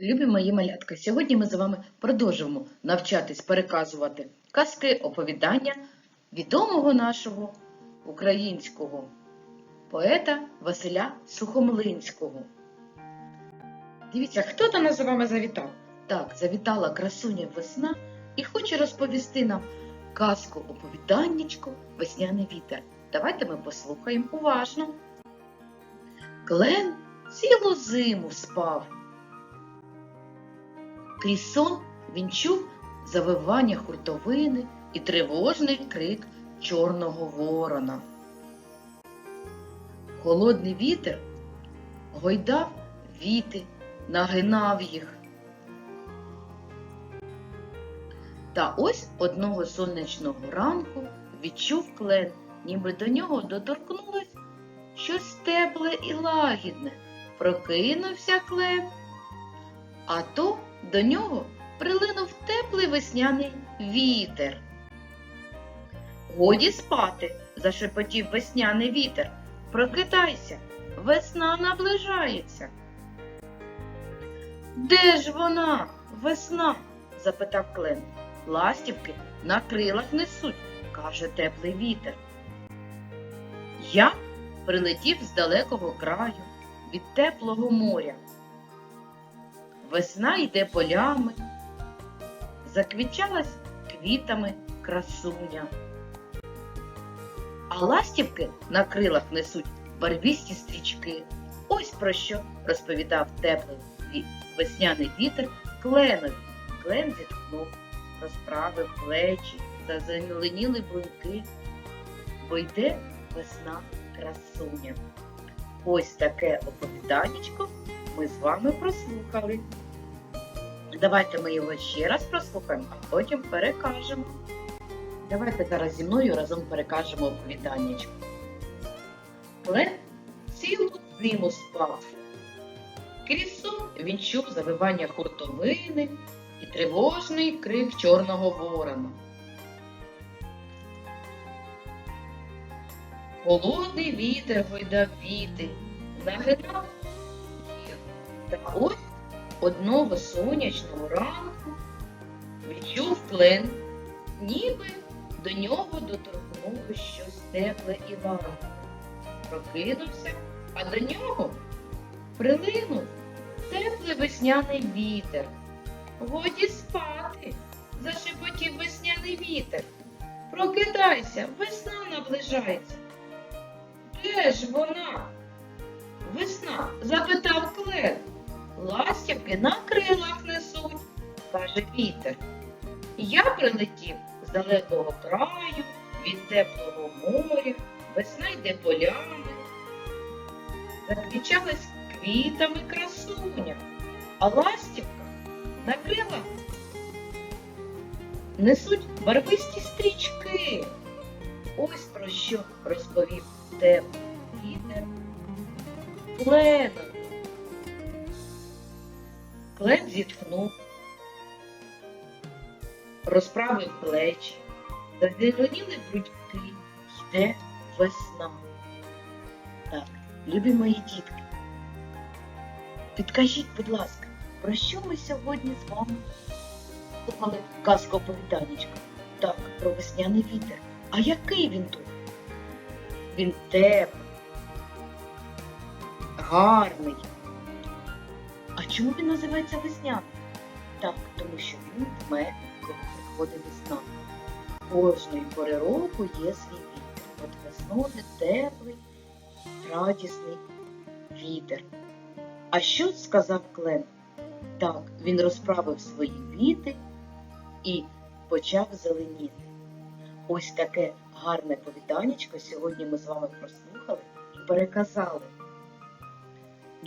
Любі мої малятка, сьогодні ми з вами продовжуємо навчатись переказувати казки, оповідання відомого нашого українського поета Василя Сухомлинського. Дивіться, хто до нас з вами завітав? Так, завітала красуня весна і хоче розповісти нам казку оповіданнячко Весняний вітер. Давайте ми послухаємо уважно. Клен цілу зиму спав. Крізь сон він чув завивання хуртовини і тривожний крик чорного ворона. Холодний вітер гойдав віти, нагинав їх. Та ось одного сонячного ранку відчув клен, ніби до нього доторкнулось щось тепле і лагідне. Прокинувся клен, а то до нього прилинув теплий весняний вітер. Годі спати, зашепотів весняний вітер. Прокидайся, весна наближається. Де ж вона, весна? запитав Клен. Ластівки на крилах несуть, каже теплий вітер. Я прилетів з далекого краю від теплого моря. Весна йде полями, заквічалась квітами красуня. А ластівки на крилах несуть барвісті стрічки. Ось про що розповідав теплий весняний вітер кленові. Клен зітхнув, розправив плечі, зазеленіли блинки, бо йде весна красуня. Ось таке оповіданечко ми з вами прослухали. Давайте ми його ще раз прослухаємо, а потім перекажемо. Давайте зараз зі мною разом перекажемо оповіданнячко. Лев цілу зиму спав. Крізь сон він чув завивання хуртовини і тривожний крик чорного ворона. Холодний вітер гойдав віти, нагинав їх. Та ось одного сонячного ранку відчув клен, ніби до нього доторкнулося щось тепле і лагідне. Прокинувся, а до нього прилинув теплий весняний вітер. Годі спати, зашепотів весняний вітер. Прокидайся, весна наближається. Де ж вона? Весна, запитав Клен. Ластівки на крилах несуть, каже вітер. Я прилетів з далекого краю, від теплого моря, весна йде полями. Заквічалась квітами красуня, а ластівка на крилах несуть барвисті стрічки. Ось про що розповів теплий вітер Кленові. Клен зітхнув, розправив плечі, зазеленіли грудьки, йде весна. Так, любі мої дітки, підкажіть, будь ласка, про що ми сьогодні з вами слухали казку оповіданечка? Так, про весняний вітер. А який він тут? Він теплий, гарний. Чому він називається весняний? Так, тому що він дме, коли приходить весна. Кожної пори року є свій вітер. От весною теплий, радісний вітер. А що сказав Клен? Так, він розправив свої віти і почав зеленіти. Ось таке гарне повіданечко сьогодні ми з вами прослухали і переказали.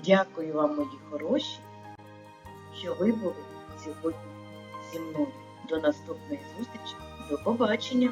Дякую вам, мої хороші, що ви були сьогодні зі мною. До наступної зустрічі. До побачення!